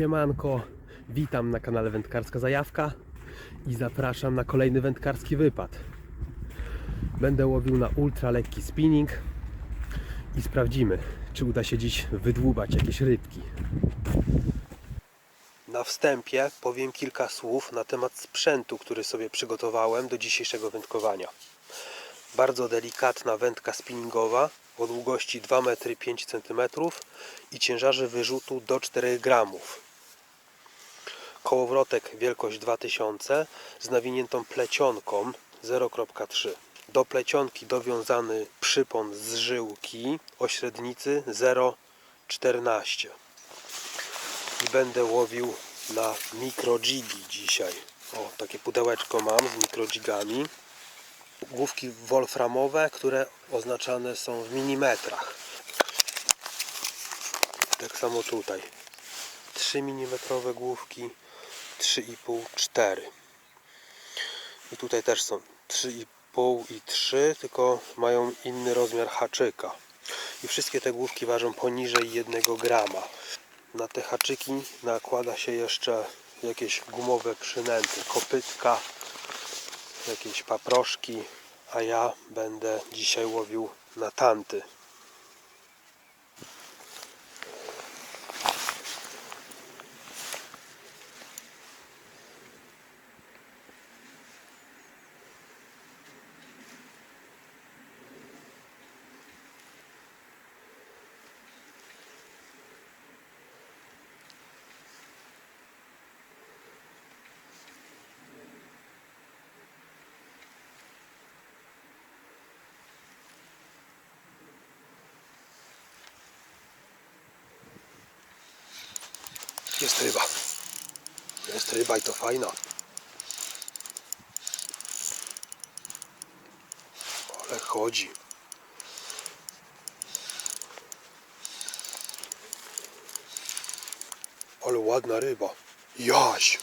Siemanko, witam na kanale Wędkarska Zajawka i zapraszam na kolejny wędkarski wypad. Będę łowił na ultra lekki spinning i sprawdzimy, czy uda się dziś wydłubać jakieś rybki. Na wstępie powiem kilka słów na temat sprzętu, który sobie przygotowałem do dzisiejszego wędkowania. Bardzo delikatna wędka spinningowa o długości 2 m 5 cm i ciężarze wyrzutu do 4 gramów. Kołowrotek wielkość 2000 z nawiniętą plecionką 0.3. Do plecionki dowiązany przypon z żyłki o średnicy 0,14. I będę łowił na mikrojigi dzisiaj. O, takie pudełeczko mam z mikrojigami główki wolframowe, które oznaczane są w milimetrach. Tak samo tutaj. 3 mm główki, 3,5, 4. I tutaj też są 3,5 i 3, tylko mają inny rozmiar haczyka. I wszystkie te główki ważą poniżej 1 grama. Na te haczyki nakłada się jeszcze jakieś gumowe przynęty, kopytka, jakieś paproszki, a ja będę dzisiaj łowił na tanty. Jest ryba. Jest ryba i to fajna. Ale chodzi. Ale ładna ryba. Jaś.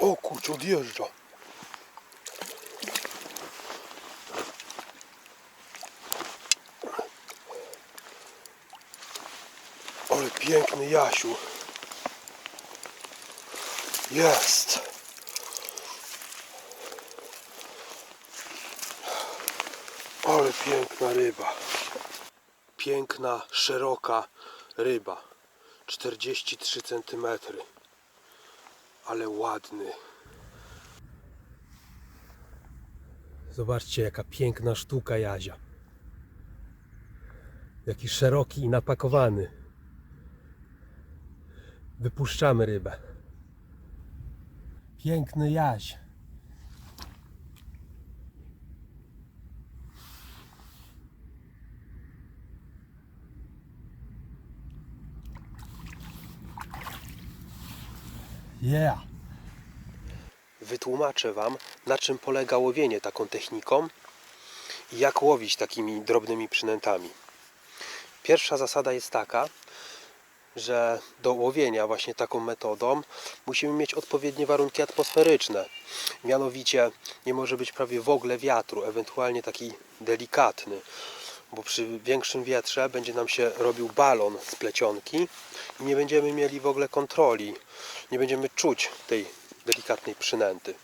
O kurczę, odjeżdża. Ale piękny Jasiu. Jest. Ale piękna ryba. Piękna, szeroka ryba. 43 cm ale ładny. Zobaczcie, jaka piękna sztuka jazia. Jaki szeroki i napakowany. Wypuszczamy rybę. Piękny jaź. Yeah. Wytłumaczę Wam, na czym polega łowienie taką techniką i jak łowić takimi drobnymi przynętami. Pierwsza zasada jest taka, że do łowienia właśnie taką metodą musimy mieć odpowiednie warunki atmosferyczne. Mianowicie nie może być prawie w ogóle wiatru, ewentualnie taki delikatny, bo przy większym wietrze będzie nam się robił balon z plecionki i nie będziemy mieli w ogóle kontroli, nie będziemy czuć tej delikatnej przynęty.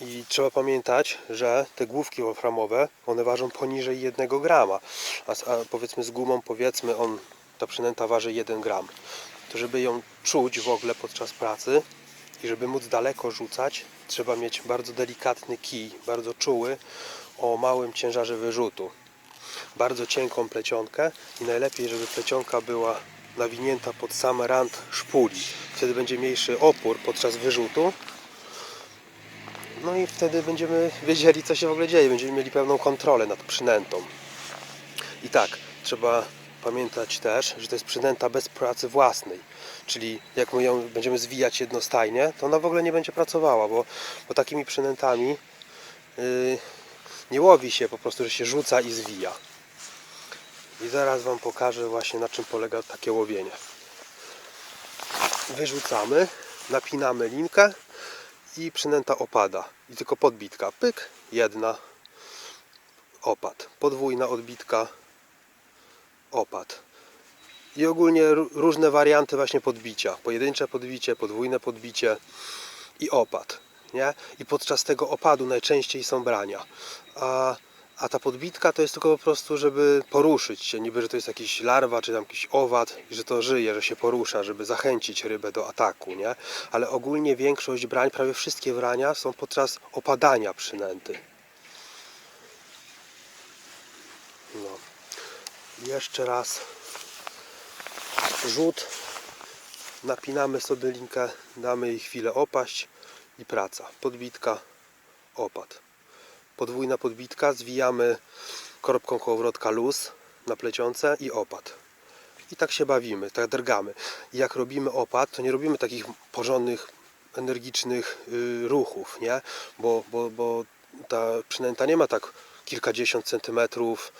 I trzeba pamiętać, że te główki wolframowe, one ważą poniżej 1 grama, a, a powiedzmy z gumą, powiedzmy on, ta przynęta waży 1 gram. To żeby ją czuć w ogóle podczas pracy i żeby móc daleko rzucać, trzeba mieć bardzo delikatny kij, bardzo czuły, o małym ciężarze wyrzutu. Bardzo cienką plecionkę i najlepiej, żeby plecionka była nawinięta pod sam rand szpuli. Wtedy będzie mniejszy opór podczas wyrzutu. No i wtedy będziemy wiedzieli, co się w ogóle dzieje. Będziemy mieli pełną kontrolę nad przynętą. I tak, trzeba pamiętać też, że to jest przynęta bez pracy własnej. Czyli jak my ją będziemy zwijać jednostajnie, to ona w ogóle nie będzie pracowała, bo, bo takimi przynętami yy, nie łowi się po prostu, że się rzuca i zwija. I zaraz Wam pokażę właśnie na czym polega takie łowienie. wyrzucamy, napinamy linkę i przynęta opada. I tylko podbitka. Pyk, jedna, opad. Podwójna odbitka, opad. I ogólnie ró- różne warianty właśnie podbicia. Pojedyncze podbicie, podwójne podbicie i opad. Nie? I podczas tego opadu najczęściej są brania. A, a ta podbitka to jest tylko po prostu, żeby poruszyć się. Niby, że to jest jakiś larwa, czy tam jakiś owad, i że to żyje, że się porusza, żeby zachęcić rybę do ataku. Nie? Ale ogólnie większość brań, prawie wszystkie brania są podczas opadania przynęty. No. Jeszcze raz rzut. Napinamy sobie linkę, damy jej chwilę opaść i praca. Podbitka, opad. Podwójna podbitka, zwijamy korbką kołowrotka luz na plecionce i opad. I tak się bawimy, tak drgamy. I jak robimy opad, to nie robimy takich porządnych, energicznych y, ruchów, nie? Bo, bo, bo ta przynęta nie ma tak kilkadziesiąt centymetrów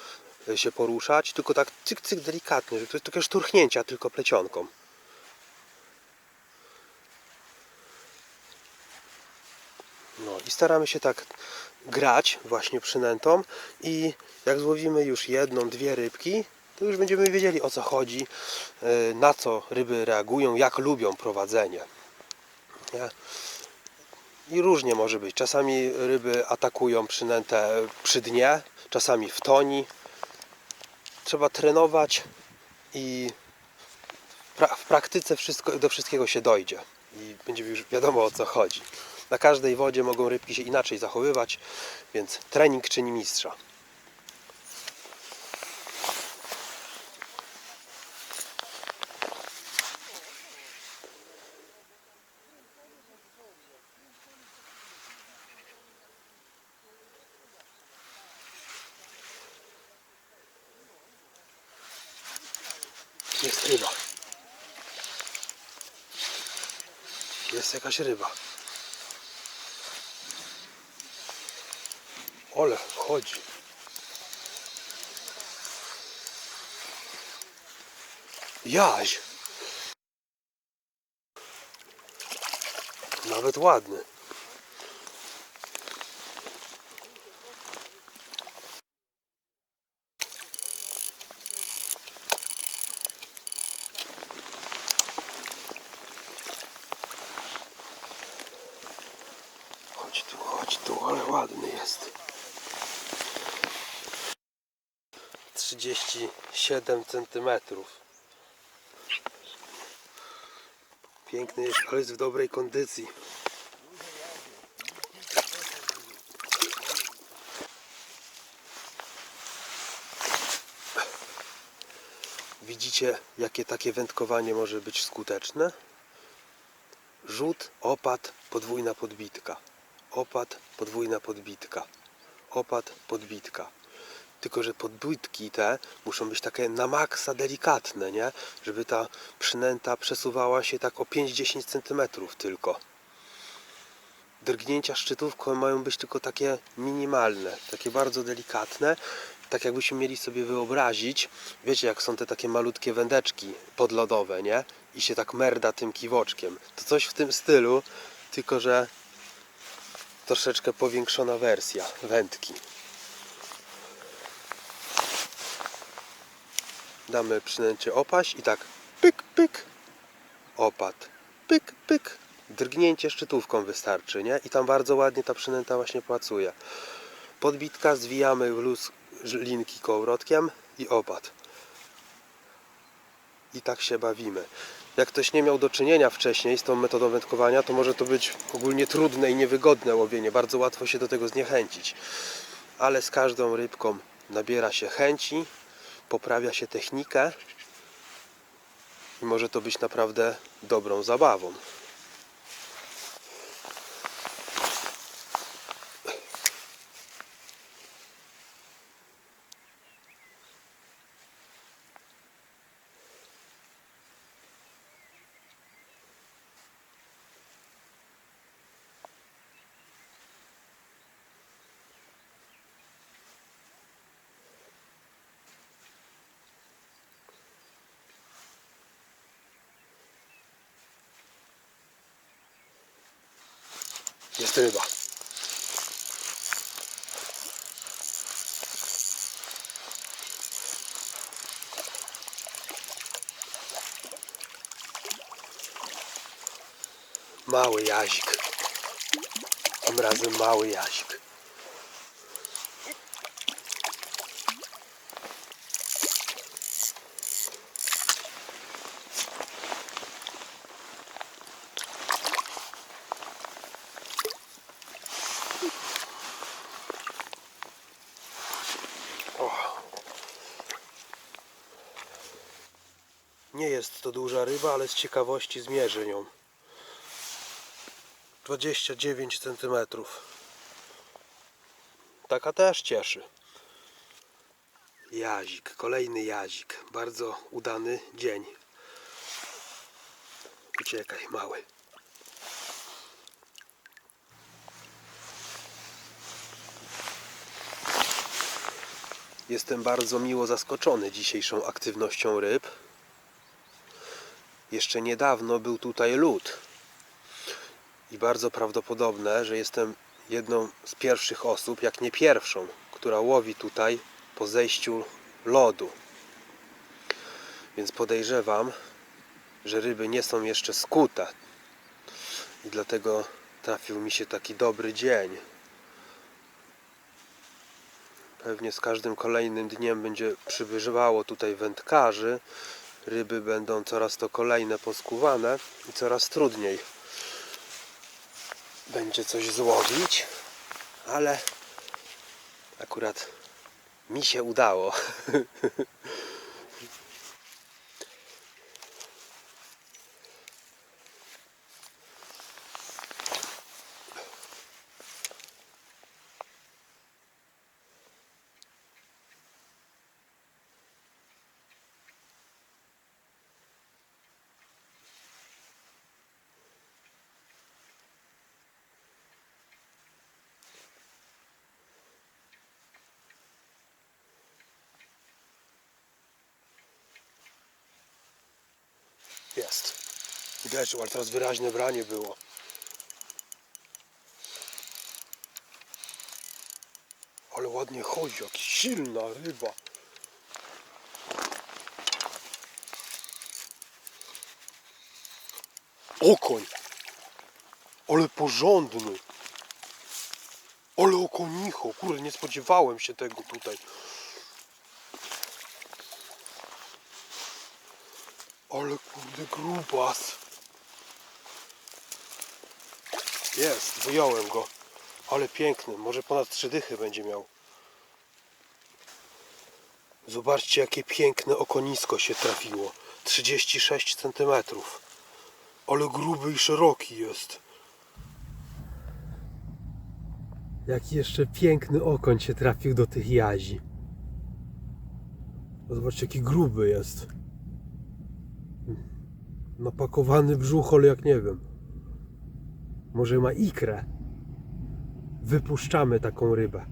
y, się poruszać, tylko tak cyk, cyk delikatnie, że to jest takie szturchnięcia tylko plecionką. No i staramy się tak grać właśnie przynętą i jak złowimy już jedną, dwie rybki, to już będziemy wiedzieli o co chodzi, yy, na co ryby reagują, jak lubią prowadzenie. Nie? I różnie może być. Czasami ryby atakują przynętę przy dnie, czasami w toni. Trzeba trenować i w praktyce wszystko, do wszystkiego się dojdzie i będzie już wiadomo o co chodzi. Na każdej wodzie mogą rybki się inaczej zachowywać, więc trening czyni mistrza. Jest ryba. Jest jakaś ryba. Ole, chodzi. Jaś. Nawet ładny. Chodź tu, chodź tu, ale ładny jest. 37 centymetrów. Piękny jest, ale jest w dobrej kondycji. Widzicie, jakie takie wędkowanie może być skuteczne? Rzut, opad, podwójna podbitka. Opad, podwójna podbitka. Opad, podbitka. Tylko, że podbitki te muszą być takie na maksa delikatne, nie? Żeby ta przynęta przesuwała się tak o 5-10 cm tylko. Drgnięcia szczytówką mają być tylko takie minimalne, takie bardzo delikatne. Tak jakbyśmy mieli sobie wyobrazić, wiecie jak są te takie malutkie wędeczki podlodowe, nie? I się tak merda tym kiwoczkiem. To coś w tym stylu, tylko że troszeczkę powiększona wersja wędki. Damy przynęcie opaść i tak pyk, pyk, opad, pyk, pyk. Drgnięcie szczytówką wystarczy, nie? I tam bardzo ładnie ta przynęta właśnie pracuje. Podbitka zwijamy w luz linki kołowrotkiem i opad. I tak się bawimy. Jak ktoś nie miał do czynienia wcześniej z tą metodą wędkowania, to może to być ogólnie trudne i niewygodne łowienie. Bardzo łatwo się do tego zniechęcić. Ale z każdą rybką nabiera się chęci, poprawia się technikę i może to być naprawdę dobrą zabawą. Jest ryba. Mały jazik. Tym razem mały jazik. Duża ryba, ale z ciekawości zmierzę nią. 29 cm. Taka też cieszy. Jazik, kolejny jazik. Bardzo udany dzień. Uciekaj, mały. Jestem bardzo miło zaskoczony dzisiejszą aktywnością ryb. Jeszcze niedawno był tutaj lód. I bardzo prawdopodobne, że jestem jedną z pierwszych osób, jak nie pierwszą, która łowi tutaj po zejściu lodu. Więc podejrzewam, że ryby nie są jeszcze skute. I dlatego trafił mi się taki dobry dzień. Pewnie z każdym kolejnym dniem będzie przybywało tutaj wędkarzy. Ryby będą coraz to kolejne poskuwane i coraz trudniej będzie coś złowić, ale akurat mi się udało. Jest. Widać, ale teraz wyraźne branie było. Ale ładnie chodzi, jak silna ryba. Okoń. Ale porządny. Ale okonicho. Kurde, nie spodziewałem się tego tutaj. Ale kurde grubas. Jest, wyjąłem go. Ale piękny, może ponad trzy dychy będzie miał. Zobaczcie jakie piękne okonisko się trafiło. 36 cm. Ale gruby i szeroki jest. Jaki jeszcze piękny okoń się trafił do tych jazi. Zobaczcie jaki gruby jest napakowany brzuch, ale jak nie wiem. Może ma ikrę. Wypuszczamy taką rybę.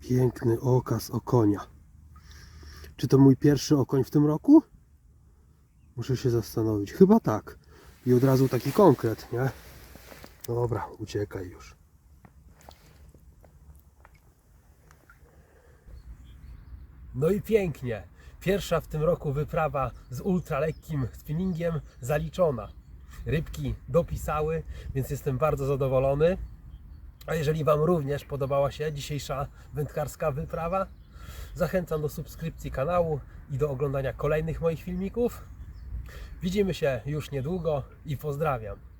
Piękny okaz okonia. Czy to mój pierwszy okoń w tym roku? Muszę się zastanowić. Chyba tak. I od razu taki konkret, nie? Dobra, uciekaj już. No i pięknie. Pierwsza w tym roku wyprawa z ultralekkim spinningiem zaliczona. Rybki dopisały, więc jestem bardzo zadowolony. A jeżeli Wam również podobała się dzisiejsza wędkarska wyprawa, zachęcam do subskrypcji kanału i do oglądania kolejnych moich filmików. Widzimy się już niedługo i pozdrawiam.